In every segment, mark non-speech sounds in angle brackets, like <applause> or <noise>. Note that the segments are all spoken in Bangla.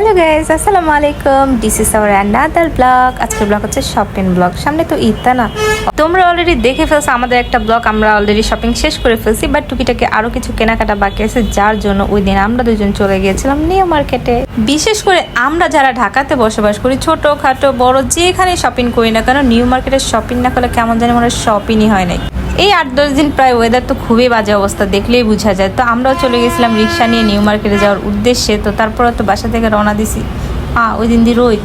হ্যালো গাইজ আসসালামু আলাইকুম this is our another blog আজকের ব্লগ হচ্ছে শপিং ব্লগ সামনে তো ঈদ না? তোমরা অলরেডি দেখে ফেলছো, আমাদের একটা ব্লগ আমরা অলরেডি শপিং শেষ করে ফেলছি বাট টুকিটাকে আরও কিছু কেনাকাটা বাকি আছে, যার জন্য ওই দিন আমরা দুজন চলে গিয়েছিলাম নিউ মার্কেটে বিশেষ করে আমরা যারা ঢাকাতে বসবাস করি ছোট খাটো বড় যেখানে শপিং করি না কেন নিউ মার্কেটে শপিং না করলে কেমন জানি মনে হয় শপিংই হয় নাই। এই আট দশ দিন প্রায় ওয়েদার তো খুবই বাজে অবস্থা, দেখলেই বোঝা যায়। তো আমরাও চলে গেছিলাম রিক্সা নিয়ে নিউ মার্কেটে যাওয়ার উদ্দেশ্যে, তো তারপরে তো বাসা থেকে রওনা দিছি। হ্যাঁ ওই দিন দিয়ে রই।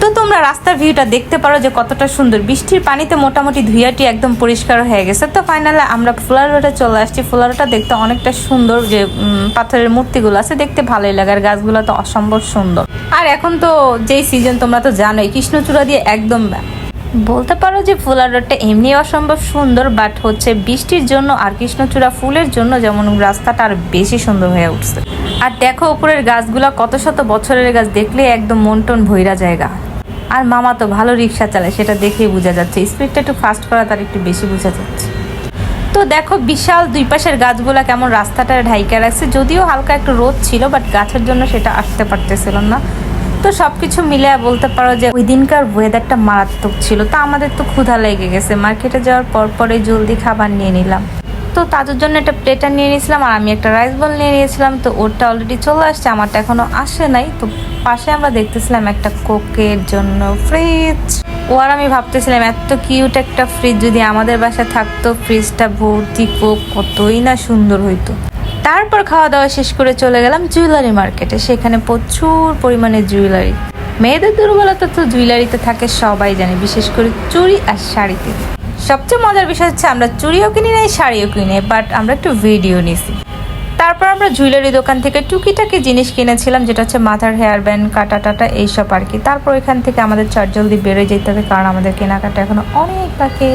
তো তোমরা রাস্তার ভিউটা দেখতে পারো যে কতটা সুন্দর। বৃষ্টির পানিতে মোটামুটি ধুইয়াটি একদম পরিষ্কার হয়ে গেছে। তো ফাইনালে আমরা ফুলার রোডে চলে আসছি। ফুলার রোডটা দেখতে অনেকটা সুন্দর যে পাথরের মূর্তিগুলো আছে, দেখতে ভালোই লাগে। আর গাছগুলো তো অসম্ভব সুন্দর। আর এখন তো যেই সিজন তোমরা তো জানোই, কৃষ্ণচূড়া দিয়ে একদম বলতে পারো যে ফুলার রোডটা এমনি অসম্ভব সুন্দর বাট হচ্ছে বৃষ্টির জন্য আর কৃষ্ণচূড়া ফুলের জন্য যেমন রাস্তাটা আর বেশি সুন্দর হয়ে উঠছে। আর দেখো উপরের গাছগুলা কত শত বছরের গাছ দেখলে একদম মন টন ভৈরা জায়গা। আর মামা তো ভালো রিক্সা চালায়, সেটা দেখেই বোঝা যাচ্ছে। স্পিডটা একটু ফাস্ট করা তার একটু বেশি বোঝা যাচ্ছে। তো দেখো বিশাল দুই পাশের গাছগুলা কেমন রাস্তাটা ঢাইকা রাখছে, যদিও হালকা একটু রোদ ছিল বাট গাছের জন্য সেটা আসতে পারতেছিল না। তো সবকিছু মিলে বলতে পারো যে ওই দিনকার ওয়েদারটা মারাত্মক ছিল। তো আমাদের তো ক্ষুধা লেগে গেছে। মার্কেটে যাওয়ার পর পরে জলদি খাবার নিয়ে নিলাম। তো তাদের জন্য একটা প্লেটার নিয়ে নিয়েছিলাম আর আমি একটা রাইস বল নিয়ে নিয়েছিলাম। তো ওরটা অলরেডি চলে আসছে, আমারটা এখনও আসে নাই। তো পাশে আমরা দেখতেছিলাম একটা কোকের জন্য ফ্রিজ ও আর আমি ভাবতেছিলাম, এত কিউট একটা ফ্রিজ যদি আমাদের বাসায় থাকতো ফ্রিজটা ভর্তি কোক কতই না সুন্দর হইতো। তারপর খাওয়া দাওয়া শেষ করে চলে গেলাম জুয়েলারি মার্কেটে। সেখানে প্রচুর পরিমাণে জুয়েলারি। মেয়েদের দুর্বলতা তো জুয়েলারিতে থাকে সবাই জানে, বিশেষ করে চুড়ি আর শাড়িতে। সবচেয়ে মজার বিষয় হচ্ছে আমরা চুড়িও কিনি নাই, শাড়িও কিনি বাট আমরা একটু ভিডিও নিছি। তারপর আমরা জুয়েলারি দোকান থেকে টুকিটাকি জিনিস কিনেছিলাম, যেটা হচ্ছে মাথার হেয়ার ব্যান্ড কাটা টাটা, এইসব আর কি। তারপর এখান থেকে আমাদের চট জলদি বেরোয় যেতে হবে, কারণ আমাদের কেনাকাটা এখনও অনেক বাকি।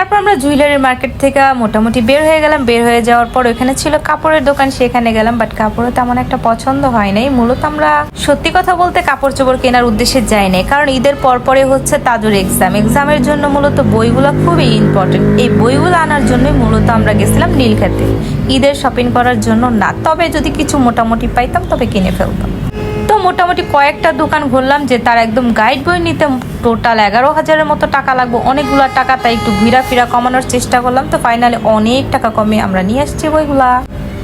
তারপর আমরা জুয়েলারি মার্কেট থেকে মোটামুটি বের হয়ে গেলাম। বের হয়ে যাওয়ার পর ওখানে ছিল কাপড়ের দোকান, সেখানে গেলাম বাট কাপড়ও তেমন একটা পছন্দ হয় নাই। মূলত আমরা সত্যি কথা বলতে কাপড় চোপড় কেনার উদ্দেশ্যে যাই নাই, কারণ ঈদের পর পরে হচ্ছে তাদের এক্সাম। এক্সামের জন্য মূলত বইগুলো খুবই ইম্পর্টেন্ট এই বইগুলো আনার জন্যই মূলত আমরা গেছিলাম নীলখাতে ঈদের শপিং করার জন্য না, তবে যদি কিছু মোটামুটি পাইতাম তবে কিনে ফেলতাম। তো মোটামুটি কয়েকটা দোকান ঘুরলাম যে তার একদম গাইড বই নিতে টোটাল এগারো হাজারের মতো টাকা লাগবে। অনেকগুলো টাকা তাই একটু ঘুরা ফিরা কমানোর চেষ্টা করলাম। তো ফাইনালি অনেক টাকা কমে আমরা নিয়ে আসছি বইগুলা।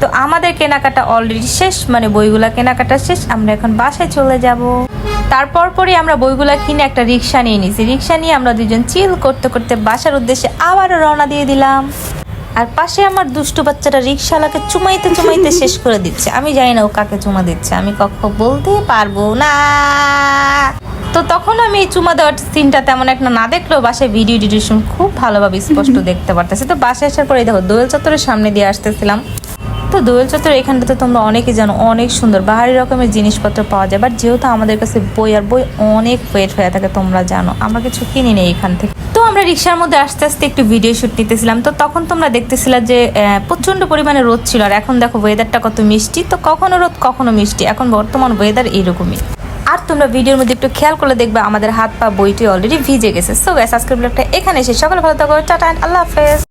তো আমাদের কেনাকাটা অলরেডি শেষ মানে বইগুলা কেনাকাটা শেষ আমরা এখন বাসায় চলে যাব। তারপর পরে আমরা বইগুলা কিনে একটা রিক্সা নিয়ে নিয়েছি রিক্সা নিয়ে আমরা দুজন চিল করতে করতে বাসার উদ্দেশ্যে আবারও রওনা দিয়ে দিলাম। আর পাশে আমার দুষ্টু বাচ্চাটা রিক্সাওয়ালাকে চুমাইতে চুমাইতে <laughs> শেষ করে দিচ্ছে। আমি জানি না ও কাকে চুমা দিচ্ছে। আমি কক্ষ বলতে পারব না। তো তখন আমি এই চুমা দেওয়ার সিনটা তেমন একটা না দেখলেও বাসায় ভিডিও ডিডিশন খুব ভালোভাবে স্পষ্ট দেখতে পারতেছে। তো বাসায় আসার পরে দেখো দোয়েল চত্বরের সামনে দিয়ে আসতেছিলাম। তো দোয়েল চত্বর এখানটাতে তোমরা অনেকেই জানো অনেক সুন্দর বাহারি রকমের জিনিসপত্র পাওয়া যায়। বাট যেহেতু আমাদের কাছে বই আর বই অনেক ওয়েট হয়ে থাকে তোমরা জানো আমরা কিছু কিনি নেই এখান থেকে। তো আমরা রিক্সার মধ্যে আস্তে আস্তে একটু ভিডিও শুট নিতেছিলাম। তো তখন তোমরা দেখতেছিলা যে প্রচণ্ড পরিমাণে রোদ ছিল। আর এখন দেখো ওয়েদারটা কত মিষ্টি। তো কখনো রোদ কখনো মিষ্টি। এখন বর্তমান ওয়েদার এইরকমই। আর তোমরা ভিডিওর মধ্যে একটু খেয়াল করলে দেখবে আমাদের হাত পা বইটি অলরেডি ভিজে গেছে। সো গ্যাস আজকের ব্লগটা এখানে এসে সকালে ভালো থাকো। টাটা and আল্লাহ হাফেজ।